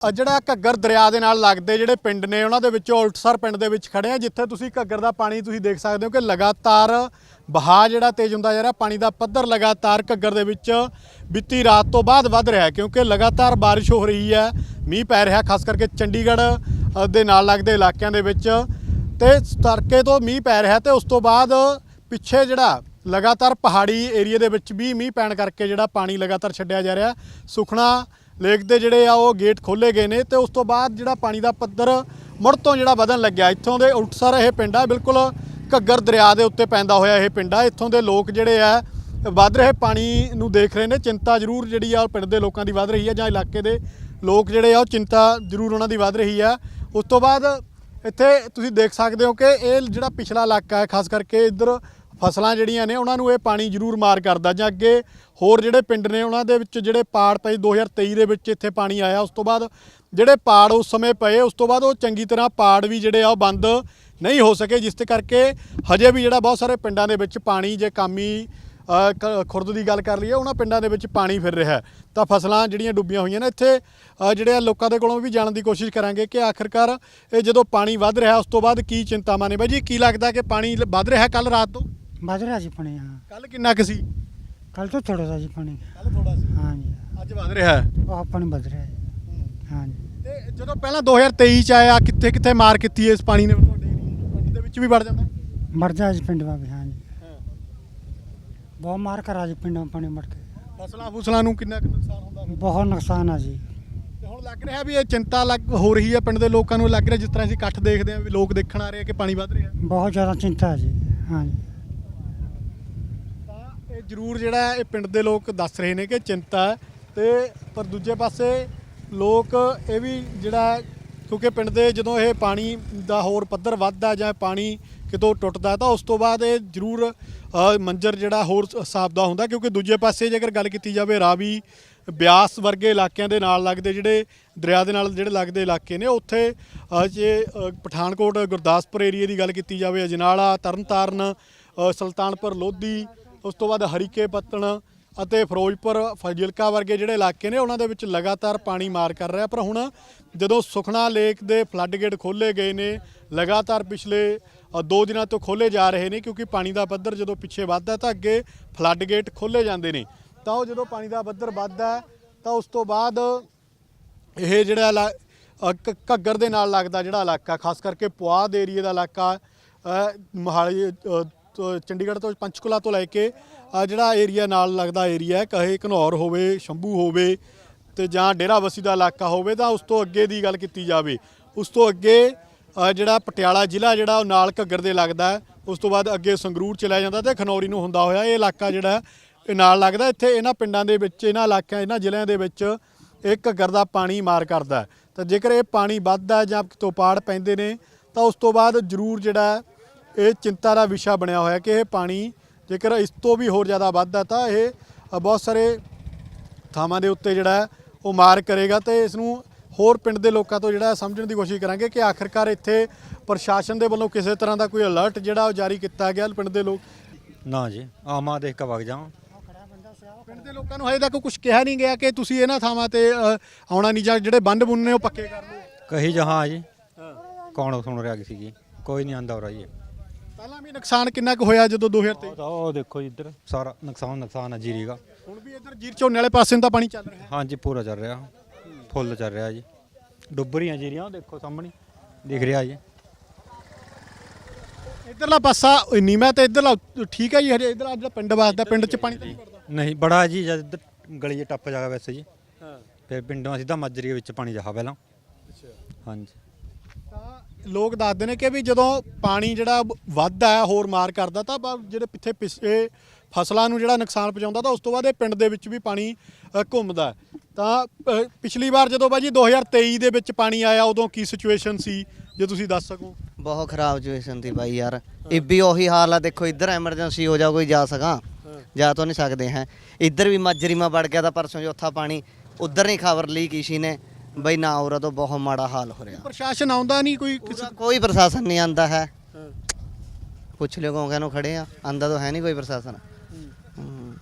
ਜਿਹੜਾ ਘੱਗਰ ਦਰਿਆ ਦੇ ਨਾਲ ਲੱਗਦੇ ਜਿਹੜੇ ਪਿੰਡ ਨੇ, ਉਹਨਾਂ ਦੇ ਵਿੱਚੋਂ ਉਲਟਸਰ ਪਿੰਡ ਦੇ ਵਿੱਚ ਖੜੇ ਆ, ਜਿੱਥੇ ਤੁਸੀਂ ਘੱਗਰ ਦਾ ਪਾਣੀ ਤੁਸੀਂ ਦੇਖ ਸਕਦੇ ਹੋ ਕਿ ਲਗਾਤਾਰ ਵਹਾਅ ਜਿਹੜਾ ਤੇਜ਼ ਹੁੰਦਾ ਜਾ ਰਿਹਾ, ਪਾਣੀ ਦਾ ਪੱਧਰ ਲਗਾਤਾਰ ਘੱਗਰ ਦੇ ਵਿੱਚ ਬੀਤੀ ਰਾਤ ਤੋਂ ਬਾਅਦ ਵੱਧ ਰਿਹਾ ਹੈ, ਕਿਉਂਕਿ ਲਗਾਤਾਰ ਬਾਰਿਸ਼ ਹੋ ਰਹੀ ਹੈ, ਮੀਂਹ ਪੈ ਰਿਹਾ, ਖਾਸ ਕਰਕੇ ਚੰਡੀਗੜ੍ਹ ਦੇ ਨਾਲ ਲੱਗਦੇ ਇਲਾਕਿਆਂ ਦੇ ਵਿੱਚ। ਤੇ ਤੜਕੇ ਤੋਂ ਮੀਂਹ ਪੈ ਰਿਹਾ ਤੇ ਉਸ ਤੋਂ ਬਾਅਦ ਪਿੱਛੇ ਜਿਹੜਾ ਲਗਾਤਾਰ ਪਹਾੜੀ ਏਰੀਆ ਦੇ ਵਿੱਚ ਵੀ ਮੀਂਹ ਪੈਣ ਕਰਕੇ ਜਿਹੜਾ ਪਾਣੀ ਲਗਾਤਾਰ ਛੱਡਿਆ ਜਾ ਰਿਹਾ। ਸੁਖਣਾ ਲੇਕ ਦੇ ਜਿਹੜੇ ਆ ਉਹ ਗੇਟ ਖੋਲੇ ਗਏ ਨੇ ਤੇ ਉਸ ਤੋਂ ਬਾਅਦ ਜਿਹੜਾ ਪਾਣੀ ਦਾ ਪੱਧਰ ਮੁੜ ਤੋਂ ਜਿਹੜਾ ਵਧਣ ਲੱਗਿਆ, ਇੱਥੋਂ ਦੇ ਉਲਟਸਰ ਇਹ ਪਿੰਡ ਆ, ਬਿਲਕੁਲ ਘੱਗਰ ਦਰਿਆ ਦੇ ਉੱਤੇ ਪੈਂਦਾ ਹੋਇਆ ਇਹ ਪਿੰਡ ਆ, ਇੱਥੋਂ ਦੇ ਲੋਕ ਜਿਹੜੇ ਆ ਵੱਧ ਰਹੇ ਪਾਣੀ ਨੂੰ ਦੇਖ ਰਹੇ ਨੇ, ਚਿੰਤਾ ਜ਼ਰੂਰ ਜਿਹੜੀ ਆ ਉਹ ਪਿੰਡ ਦੇ ਲੋਕਾਂ ਦੀ ਵੱਧ ਰਹੀ ਹੈ ਜਾਂ ਇਲਾਕੇ ਦੇ ਲੋਕ ਜਿਹੜੇ ਆ ਉਹ ਚਿੰਤਾ ਜ਼ਰੂਰ ਉਹਨਾਂ ਦੀ ਵੱਧ ਰਹੀ ਆ। ਉਸ ਤੋਂ ਬਾਅਦ ਇੱਥੇ ਤੁਸੀਂ ਦੇਖ ਸਕਦੇ ਹੋ ਕਿ ਇਹ ਜਿਹੜਾ ਪਿਛਲਾ ਇਲਾਕਾ ਹੈ, ਖਾਸ ਕਰਕੇ ਇੱਧਰ ਫਸਲਾਂ ਜਿਹੜੀਆਂ ਨੇ, ਉਹਨਾਂ ਨੂੰ ਇਹ ਪਾਣੀ ਜ਼ਰੂਰ ਮਾਰ ਕਰਦਾ। ਜਾਂ ਅੱਗੇ ਹੋਰ ਜਿਹੜੇ ਪਿੰਡ ਨੇ, ਉਹਨਾਂ ਦੇ ਵਿੱਚ ਜਿਹੜੇ ਪਾੜ ਪਏ 2023 ਦੇ ਵਿੱਚ ਇੱਥੇ ਪਾਣੀ ਆਇਆ। ਉਸ ਤੋਂ ਬਾਅਦ ਜਿਹੜੇ ਪਾੜ ਉਸ ਸਮੇਂ ਪਏ, ਉਸ ਤੋਂ ਬਾਅਦ ਉਹ ਚੰਗੀ ਤਰ੍ਹਾਂ ਪਾੜ ਵੀ ਜਿਹੜੇ ਆ, ਉਹ ਬੰਦ ਨਹੀਂ ਹੋ ਸਕੇ। ਜਿਸ ਤੇ ਕਰਕੇ ਹਜੇ ਵੀ ਜਿਹੜਾ ਬਹੁਤ ਸਾਰੇ ਪਿੰਡਾਂ ਦੇ ਵਿੱਚ ਪਾਣੀ, ਜੇ ਕਾਮੀ ਕ- ਖੁਰਦ ਦੀ ਗੱਲ ਕਰ ਲਈਏ, ਉਹਨਾਂ ਪਿੰਡਾਂ ਦੇ ਵਿੱਚ ਪਾਣੀ ਫਿਰ ਰਿਹਾ ਤਾਂ ਫਸਲਾਂ ਜਿਹੜੀਆਂ ਡੁੱਬੀਆਂ ਹੋਈਆਂ ਨੇ, ਇੱਥੇ ਜਿਹੜੇ ਆ, ਲੋਕਾਂ ਦੇ ਕੋਲੋਂ ਵੀ ਜਾਣਨ ਦੀ ਕੋਸ਼ਿਸ਼ ਕਰਾਂਗੇ ਕਿ ਆਖਿਰਕਾਰ ਇਹ ਜਦੋਂ ਪਾਣੀ ਵੱਧ ਰਿਹਾ, ਉਸ ਤੋਂ ਬਾਅਦ ਕੀ ਚਿੰਤਾਵਾਂ ਨੇ? ਬਾਈ ਜੀ, ਕੀ ਲੱਗਦਾ ਕਿ ਪਾਣੀ ਵੱਧ ਰਿਹਾ ਕੱਲ ਰਾਤ ਤੋਂ? ਵੱਧ ਰਿਹਾ ਜੀ ਪਾਣੀ ਹਾਂ ਕੱਲ ਕਿੰਨਾ ਕੁ ਸੀ? ਕੱਲ ਤੋਂ ਥੋੜਾ ਜਿਹਾ ਜੀ ਪਾਣੀ ਕੱਲ ਥੋੜਾ ਸੀ ਹਾਂ ਜੀ ਅੱਜ ਵੱਧ ਰਿਹਾ ਹੈ। ਬਹੁਤ ਪਾਣੀ ਵੱਧ ਰਿਹਾ ਜੀ ਹਾਂ। ਜੀ ਤੇ ਜਦੋਂ ਪਹਿਲਾਂ 2023 ਚ ਆਇਆ ਕਿੱਥੇ ਕਿੱਥੇ ਮਾਰ ਕੀਤੀ ਇਸ ਪਾਣੀ ਨੇ? ਤੁਹਾਡੇ ਏਰੀਏ ਪਿੰਡ ਦੇ ਵਿੱਚ ਵੀ ਵੜ ਜਾਂਦਾ ਮਰ ਜਾ ਪਿੰਡ ਵੀ ਹਾਂ। ਜੀ ਬਹੁਤ ਮਾਰ ਕਰਾ ਜੀ ਪਿੰਡਾਂ ਪਾਣੀ ਮੜ ਕੇ। ਫਸਲਾਂ ਫੁਸਲਾਂ ਨੂੰ ਕਿੰਨਾ ਕੁ ਨੁਕਸਾਨ ਹੁੰਦਾ? ਬਹੁਤ ਨੁਕਸਾਨ ਆ ਜੀ। ਤੇ ਹੁਣ ਲੱਗ ਰਿਹਾ ਵੀ ਇਹ ਚਿੰਤਾ ਲੱਗ ਹੋ ਰਹੀ ਹੈ ਪਿੰਡ ਦੇ ਲੋਕਾਂ ਨੂੰ ਲੱਗ ਰਿਹਾ ਜਿਸ ਤਰ੍ਹਾਂ ਅਸੀਂ ਇਕੱਠ ਦੇਖਦੇ ਹਾਂ ਵੀ ਲੋਕ ਦੇਖਣ ਆ ਰਹੇ ਆ ਕਿ ਪਾਣੀ ਵੱਧ ਰਿਹਾ ਬਹੁਤ ਜ਼ਿਆਦਾ ਚਿੰਤਾ ਹੈ ਜੀ ਹਾਂ ਜੀ ਜ਼ਰੂਰ ਜਿਹੜਾ ਇਹ ਪਿੰਡ ਦੇ ਲੋਕ ਦੱਸ ਰਹੇ ਨੇ ਕਿ ਚਿੰਤਾ ਹੈ। ਤੇ ਪਰ ਦੂਜੇ ਪਾਸੇ ਲੋਕ ਇਹ ਵੀ ਜਿਹੜਾ ਕਿਉਂਕਿ ਪਿੰਡ ਦੇ ਜਦੋਂ ਇਹ ਪਾਣੀ ਦਾ ਹੋਰ ਪੱਧਰ ਵੱਧਦਾ ਜਾਂ ਪਾਣੀ ਕਿਤੋਂ ਟੁੱਟਦਾ ਤਾਂ ਉਸ ਤੋਂ ਬਾਅਦ ਇਹ ਜ਼ਰੂਰ ਮੰਜ਼ਰ ਜਿਹੜਾ ਹੋਰ ਹਿਸਾਬ ਦਾ ਹੁੰਦਾ ਕਿਉਂਕਿ ਦੂਜੇ ਪਾਸੇ ਜੇਕਰ ਗੱਲ ਕੀਤੀ ਜਾਵੇ, ਰਾਵੀ ਬਿਆਸ ਵਰਗੇ ਇਲਾਕਿਆਂ ਦੇ ਨਾਲ ਲੱਗਦੇ ਜਿਹੜੇ ਦਰਿਆ ਦੇ ਨਾਲ ਜਿਹੜੇ ਲੱਗਦੇ ਇਲਾਕੇ ਨੇ, ਉੱਥੇ ਜੇ ਪਠਾਨਕੋਟ, ਗੁਰਦਾਸਪੁਰ ਏਰੀਏ ਦੀ ਗੱਲ ਕੀਤੀ ਜਾਵੇ, ਅਜਨਾਲਾ, ਤਰਨਤਾਰਨ ਸੁਲਤਾਨਪੁਰ, ਲੋਧੀ ਉਸ ਤੋਂ ਬਾਅਦ ਹਰੀਕੇ ਪੱਤਣ ਅਤੇ ਫਿਰੋਜ਼ਪੁਰ ਫਾਜ਼ਿਲਕਾ ਵਰਗੇ ਜਿਹੜੇ ਇਲਾਕੇ ਨੇ ਉਹਨਾਂ ਦੇ ਵਿੱਚ ਲਗਾਤਾਰ ਪਾਣੀ ਮਾਰ ਕਰ ਰਿਹਾ। ਪਰ ਹੁਣ ਜਦੋਂ ਸੁਖਨਾ ਲੇਕ ਦੇ ਫਲੱਡ ਗੇਟ ਖੋਲੇ ਗਏ ਨੇ ਲਗਾਤਾਰ ਪਿਛਲੇ ਦੋ ਦਿਨਾਂ ਤੋਂ ਖੋਲੇ ਜਾ ਰਹੇ ਨੇ ਕਿਉਂਕਿ ਪਾਣੀ ਦਾ ਪੱਧਰ ਜਦੋਂ ਪਿੱਛੇ ਵੱਧਦਾ ਤਾਂ ਅੱਗੇ ਫਲੱਡ ਗੇਟ ਖੋਲੇ ਜਾਂਦੇ ਨੇ। ਤਾਂ ਉਹ ਜਦੋਂ ਪਾਣੀ ਦਾ ਪੱਧਰ ਵੱਧਦਾ ਤਾਂ ਉਸ ਤੋਂ ਬਾਅਦ ਇਹ ਜਿਹੜਾ ਇਲਾ- ਘੱਗਰ ਦੇ ਨਾਲ ਲੱਗਦਾ ਜਿਹੜਾ ਇਲਾਕਾ ਖਾਸ ਕਰਕੇ ਪੁਆਧ ਏਰੀਏ ਦਾ ਇਲਾਕਾ ਅ, ਮੋਹਾਲੀ ਚੰਡੀਗੜ੍ਹ ਤੋਂ ਪੰਚਕੁਲਾ ਤੋਂ ਲੈ ਕੇ ਜਿਹੜਾ ਏਰੀਆ ਨਾਲ ਲੱਗਦਾ ਏਰੀਆ ਹੈ, ਕਹੇ ਘਨੌਰ ਹੋਵੇ, ਸ਼ੰਭੂ ਹੋਵੇ ਤੇ ਜਾਂ ਡੇਰਾਬੱਸੀ ਦਾ ਇਲਾਕਾ ਹੋਵੇ, ਤਾਂ ਉਸ ਤੋਂ ਅੱਗੇ ਦੀ ਗੱਲ ਕੀਤੀ ਜਾਵੇ। ਉਸ ਤੋਂ ਅੱਗੇ ਜਿਹੜਾ ਪਟਿਆਲਾ ਜ਼ਿਲ੍ਹਾ ਜਿਹੜਾ ਉਹ ਨਾਲ ਘੱਗਰ ਦੇ ਲੱਗਦਾ ਉਸ ਤੋਂ ਬਾਅਦ ਅੱਗੇ ਸੰਗਰੂਰ ਚਲਾ ਜਾਂਦਾ ਤੇ ਖਨੌਰੀ ਨੂੰ ਹੁੰਦਾ ਹੋਇਆ ਇਹ ਇਲਾਕਾ ਜਿਹੜਾ ਇਹ ਨਾਲ ਲੱਗਦਾ ਇੱਥੇ ਇਹਨਾਂ ਪਿੰਡਾਂ ਦੇ ਵਿੱਚ, ਇਹਨਾਂ ਇਲਾਕਿਆਂ, ਇਹਨਾਂ ਜ਼ਿਲ੍ਹਿਆਂ ਦੇ ਵਿੱਚ ਇਹ ਘੱਗਰ ਦਾ ਪਾਣੀ ਮਾਰ ਕਰਦਾ ਤਾਂ ਜੇਕਰ ਇਹ ਪਾਣੀ ਵੱਧਦਾ ਜਾਂ ਕਿਤੋਂ ਪਾੜ ਪੈਂਦੇ ਨੇ, ਤਾਂ ਉਸ ਤੋਂ ਬਾਅਦ ਜ਼ਰੂਰ ਜਿਹੜਾ ਇਹ ਚਿੰਤਾ ਦਾ ਵਿਸ਼ਾ ਬਣਿਆ ਹੋਇਆ ਕਿ ਇਹ ਪਾਣੀ ਜੇਕਰ ਇਸ ਤੋਂ ਵੀ ਹੋਰ ਜ਼ਿਆਦਾ ਵੱਧਦਾ ਤਾਂ ਇਹ ਬਹੁਤ ਸਾਰੇ ਥਾਵਾਂ ਦੇ ਉੱਤੇ ਜਿਹੜਾ ਉਹ ਮਾਰ ਕਰੇਗਾ ਤੇ ਇਸ ਨੂੰ ਹੋਰ ਪਿੰਡ ਦੇ ਲੋਕਾਂ ਤੋਂ ਜਿਹੜਾ ਸਮਝਣ ਦੀ ਕੋਸ਼ਿਸ਼ ਕਰਾਂਗੇ ਕਿ ਆਖਿਰਕਾਰ ਇੱਥੇ ਪ੍ਰਸ਼ਾਸਨ ਦੇ ਵੱਲੋਂ ਕਿਸੇ ਤਰ੍ਹਾਂ ਦਾ ਕੋਈ ਅਲਰਟ ਜਿਹੜਾ ਉਹ ਜਾਰੀ ਕੀਤਾ ਗਿਆ ਪਿੰਡ ਦੇ ਲੋਕ। ਨਾ ਜੀ ਆਮਾ ਦੇਖ ਕੇ ਵਗ ਜਾਵਾਂ ਪਿੰਡ ਦੇ ਲੋਕਾਂ ਨੂੰ ਹਜੇ ਤੱਕ ਕੁਝ ਕਿਹਾ ਨਹੀਂ ਗਿਆ ਕਿ ਤੁਸੀਂ ਇਹਨਾਂ ਥਾਵਾਂ ਤੇ ਅ, ਆਉਣਾ ਨਹੀਂ ਜਾਂ ਜਿਹੜੇ ਬੰਦ ਬੁੰਨ ਨੇ ਉਹ ਪੱਕੇ ਕਰ ਲਓ ਕਹੀ ਜਹਾਂ ਜੀ। ਕੌਣ ਸੁਣ ਰਿਹਾ ਕਿਸੇ ਕੀ ਕੋਈ ਨਹੀਂ ਆਂਦਾ ਹੋ ਰਿਹਾ ਜੀ। ਪਹਿਲਾਂ ਵੀ ਨੁਕਸਾਨ ਕਿੰਨਾ ਕੁ ਹੋਇਆ ਜਦੋਂ 2023 ਉਹ ਤਾਂ ਉਹ ਦੇਖੋ ਜੀ ਇੱਧਰ ਸਾਰਾ ਨੁਕਸਾਨ ਨੁਕਸਾਨ ਹੈ ਜੀਰੀ ਦਾ ਹੁਣ ਵੀ ਇੱਧਰ ਜੀਰ ਝੋਨੇ ਵਾਲੇ ਪਾਸੇ ਨੂੰ ਤਾਂ ਪਾਣੀ ਚੱਲ ਰਿਹਾ। ਹੈ ਹਾਂਜੀ ਪੂਰਾ ਚੱਲ ਰਿਹਾ। ਫੁੱਲ ਚੱਲ ਰਿਹਾ ਜੀ। ਡੁੱਬ ਰਹੀਆਂ ਜੀਰੀਆਂ ਉਹ ਦੇਖੋ ਸਾਹਮਣੇ ਦਿਖ ਰਿਹਾ ਜੀ। ਇੱਧਰਲਾ ਪਾਸਾ ਨੀਮਾ ਤੇ ਇੱਧਰਲਾ ਠੀਕ ਹੈ ਜੀ ਹਜੇ ਇੱਧਰਲਾ ਜਿਹੜਾ ਪਿੰਡ ਵਾਸਦਾ ਪਿੰਡ 'ਚ ਪਾਣੀ ਤਾਂ ਨਹੀਂ ਵੜਦਾ ਨਹੀਂ ਬੜਾ ਜੀ ਜਦ ਇੱਧਰ ਗਲੀ 'ਚ ਟੱਪ ਜਾਗਾ ਵੈਸੇ ਜੀ। ਹਾਂ। ਫਿਰ ਪਿੰਡੋਂ ਸਿੱਧਾ ਮਾਜਰੀ ਵਿੱਚ ਪਾਣੀ ਜਹਾ ਪਹਿਲਾਂ। ਹਾਂਜੀ। ਤਾਂ ਲੋਕ ਦੱਸਦੇ ਨੇ ਕਿ ਵੀ ਜਦੋਂ ਪਾਣੀ ਜਿਹੜਾ ਵੱਧਦਾ ਹੈ ਹੋਰ ਮਾਰ ਕਰਦਾ ਤਾਂ ਬ- ਜਿਹੜੇ ਪਿੱਛੇ ਪਿੱਛੇ ਫਸਲਾਂ ਨੂੰ ਜਿਹੜਾ ਨੁਕਸਾਨ ਪਹੁੰਚਾਉਂਦਾ ਤਾਂ ਉਸ ਤੋਂ ਬਾਅਦ ਇਹ ਪਿੰਡ ਦੇ ਵਿੱਚ ਵੀ ਪਾਣੀ ਅ, ਘੁੰਮਦਾ ਹੈ। ਤਾਂ ਅ, ਪਿਛਲੀ ਵਾਰ ਜਦੋਂ ਬਾਜੀ 2023 ਦੇ ਵਿੱਚ ਪਾਣੀ ਆਇਆ ਉਦੋਂ ਕੀ ਸਿਚੁਏਸ਼ਨ ਸੀ ਜੇ ਤੁਸੀਂ ਦੱਸ ਸਕੋ? ਬਹੁਤ ਖਰਾਬ ਸਿਚੁਏਸ਼ਨ ਸੀ ਬਾਈ ਯਾਰ। ਇਹ ਵੀ ਉਹੀ ਹਾਲ ਆ ਦੇਖੋ ਇੱਧਰ ਐਮਰਜੈਂਸੀ ਹੋ ਜਾ ਕੋਈ ਜਾ ਸਕਾਂ। ਜਾ ਤਾਂ ਨਹੀਂ ਸਕਦੇ ਹੈ। ਇੱਧਰ ਵੀ ਮਾਜਰੀ ਮਾ ਵੜ ਗਿਆ ਤਾਂ ਪਰਸੋਂ ਚੌਥਾ ਪਾਣੀ ਉੱਧਰ ਨਹੀਂ ਖਬਰ ਲਈ ਕਿਸੀ ਨੇ। ਬਈ ਨਾ ਉਰਾ ਤੋਂ ਬਹੁਤ ਮਾੜਾ ਹਾਲ ਹੋ ਰਿਹਾ। ਪ੍ਰਸ਼ਾਸਨ ਆਉਂਦਾ ਨਹੀਂ ਕੋਈ ਕਿਸੇ ਕੋਈ ਪ੍ਰਸ਼ਾਸਨ ਨਹੀਂ ਆਂਦਾ ਹੈ। ਪੁੱਛ ਲਿਓ ਕੌਂਕਿਆਂ ਨੂੰ ਖੜੇ ਆ। ਆਂਦਾ ਤਾਂ ਹੈ ਨਹੀਂ ਕੋਈ ਪ੍ਰਸ਼ਾਸਨ। ਹੂੰ।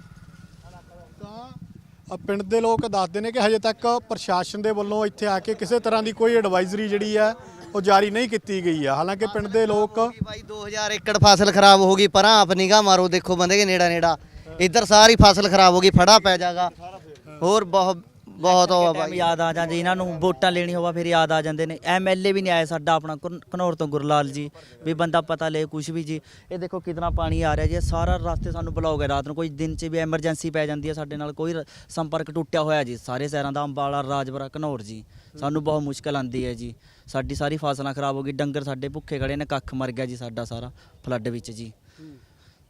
ਤਾਂ ਅ, ਪਿੰਡ ਦੇ ਲੋਕ ਦੱਸਦੇ ਨੇ ਕਿ ਹਜੇ ਤੱਕ ਪ੍ਰਸ਼ਾਸਨ ਦੇ ਵੱਲੋਂ ਇੱਥੇ ਆ ਕੇ ਕਿਸੇ ਤਰ੍ਹਾਂ ਦੀ ਕੋਈ ਐਡਵਾਈਜ਼ਰੀ ਜਿਹੜੀ ਹੈ ਉਹ ਜਾਰੀ ਨਹੀਂ ਕੀਤੀ ਗਈ ਹੈ ਹਾਲਾਂਕਿ ਪਿੰਡ ਦੇ ਲੋਕ ਬਾਈ 2000 ਏਕੜ ਫਸਲ ਖਰਾਬ ਹੋ ਗਈ ਪਰਾਂ ਆਪ ਨਿਗਾਹ ਮਾਰੋ ਦੇਖੋ ਬੰਦੇ ਕੇ ਨੇੜਾ ਨੇੜਾ ਇੱਧਰ ਸਾਰੀ ਫਸਲ ਖਰਾਬ ਹੋ ਗਈ ਫੜਾ ਪੈ ਜਾਗਾ। ਹੋਰ ਬਹੁਤ ਬਹੁਤ ਹੋਆ ਟਾਈਮ ਬਾਈ ਯਾਦ ਆ ਜਾਂਦੇ ਇਹਨਾਂ ਨੂੰ ਵੋਟਾਂ ਲੈਣੀ ਹੋਵਾ ਫਿਰ ਯਾਦ ਆ ਜਾਂਦੇ ਨੇ। ਐਮਐਲਏ ਵੀ ਨਹੀਂ ਆਇਆ ਸਾਡਾ ਆਪਣਾ ਘਨ- ਘਨੌਰ ਤੋਂ ਗੁਰਲਾਲ ਜੀ। ਵੀ ਬੰਦਾ ਪਤਾ ਲੈ ਕੁਝ ਵੀ ਜੀ। ਇਹ ਦੇਖੋ ਕਿਤਨਾ ਪਾਣੀ ਆ ਰਿਹਾ ਜੀ। ਇਹ ਸਾਰਾ ਰਸਤੇ ਸਾਨੂੰ ਬਲੌਕ ਹੈ। ਰਾਤ ਨੂੰ ਕੋਈ ਦਿਨ 'ਚ ਵੀ ਐਮਰਜੈਂਸੀ ਪੈ ਜਾਂਦੀ ਹੈ ਸਾਡੇ ਨਾਲ। ਕੋਈ ਰ- ਸੰਪਰਕ ਟੁੱਟਿਆ ਹੋਇਆ ਜੀ। ਸਾਰੇ ਸ਼ਹਿਰਾਂ ਦਾ ਅੰਬਾਲਾ ਰਾਜਪੁਰਾ ਘਨੌਰ ਜੀ। ਸਾਨੂੰ ਬਹੁਤ ਮੁਸ਼ਕਲ ਆਂਦੀ ਹੈ ਜੀ। ਸਾਡੀ ਸਾਰੀ ਫਸਲਾਂ ਖਰਾਬ ਹੋ ਗਈ। ਡੰਗਰ ਸਾਡੇ ਭੁੱਖੇ ਖੜੇ ਨੇ। ਕੱਖ ਮਰ ਗਿਆ ਜੀ ਸਾਡਾ ਸਾਰਾ ਫਲੱਡ ਵਿੱਚ ਜੀ।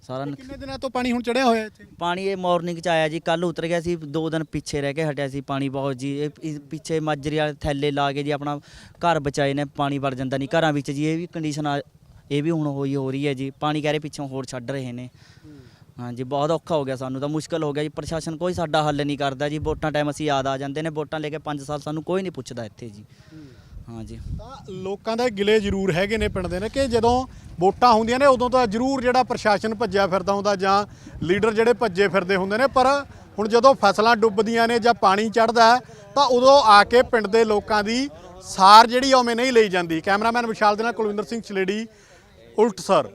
ਸਾਰਾ ਨੁਕ- ਕਿੰਨੇ ਦਿਨਾਂ ਤੋਂ ਪਾਣੀ ਹੁਣ ਚੜਿਆ ਹੋਇਆ ਇੱਥੇ? ਪਾਣੀ ਇਹ ਮਾਰਨਿੰਗ ਚ ਆਇਆ ਜੀ ਕੱਲ ਉਤਰ ਗਿਆ ਸੀ ਦੋ ਦਿਨ ਪਿੱਛੇ ਰਹਿ ਕੇ ਹਟਿਆ ਸੀ ਪਾਣੀ ਬਹੁਤ ਜੀ। ਇਹ ਇਸ ਪਿੱਛੇ ਮਾਜਰੀ ਵਾਲੇ ਥੈਲੇ ਲਾ ਕੇ ਜੀ ਆਪਣਾ ਘਰ ਬਚਾਏ ਨੇ ਪਾਣੀ ਵੜ ਜਾਂਦਾ ਨਹੀਂ। ਘਰਾਂ ਵਿੱਚ ਜੀ ਇਹ ਵੀ ਕੰਡੀਸ਼ਨ ਆ ਇਹ ਵੀ ਹੁਣ ਹੋਈ ਹੋ ਰਹੀ ਹੈ ਜੀ। ਪਾਣੀ ਕਹਿ ਰਹੇ ਪਿੱਛੋਂ ਹੋਰ ਛੱਡ ਰਹੇ ਨੇ। ਹਾਂਜੀ ਬਹੁਤ ਔਖਾ ਹੋ ਗਿਆ ਸਾਨੂੰ ਤਾਂ ਮੁਸ਼ਕਲ ਹੋ ਗਿਆ ਜੀ। ਪ੍ਰਸ਼ਾਸਨ ਕੋਈ ਸਾਡਾ ਹੱਲ ਨਹੀਂ ਕਰਦਾ ਜੀ। ਵੋਟਾਂ ਟਾਈਮ ਅਸੀਂ ਯਾਦ ਆ ਜਾਂਦੇ ਨੇ। ਵੋਟਾਂ ਲੈ ਕੇ 5 ਸਾਲ ਸਾਨੂੰ ਕੋਈ ਨਹੀਂ ਪੁੱਛਦਾ ਇੱਥੇ ਜੀ। ਹਾਂਜੀ। ਤਾਂ ਲੋਕਾਂ ਦੇ ਗਿਲੇ ਜ਼ਰੂਰ ਹੈਗੇ ਨੇ ਪਿੰਡ ਦੇ ਨੇ ਕਿ ਜਦੋਂ ਵੋਟਾਂ ਹੁੰਦੀਆਂ ਨੇ ਉਦੋਂ ਤਾਂ ਜ਼ਰੂਰ ਜਿਹੜਾ ਪ੍ਰਸ਼ਾਸਨ ਭੱਜਿਆ ਫਿਰਦਾ ਹੁੰਦਾ ਜਾਂ ਲੀਡਰ ਜਿਹੜੇ ਭੱਜੇ ਫਿਰਦੇ ਹੁੰਦੇ ਨੇ, ਪਰ ਹੁਣ ਜਦੋਂ ਫਸਲਾਂ ਡੁੱਬਦੀਆਂ ਨੇ ਜਾਂ ਪਾਣੀ ਚੜਦਾ ਤਾਂ ਉਦੋਂ ਆ ਕੇ ਪਿੰਡ ਦੇ ਲੋਕਾਂ ਦੀ ਸਾਰ ਜਿਹੜੀ ਆ ਉਵੇਂ ਨਹੀਂ ਲਈ ਜਾਂਦੀ। ਕੈਮਰਾਮੈਨ ਵਿਸ਼ਾਲ ਦੇ ਨਾਲ ਕੁਲਵਿੰਦਰ ਸਿੰਘ ਚਲੇੜੀ ਉਲਟ ਸਰ।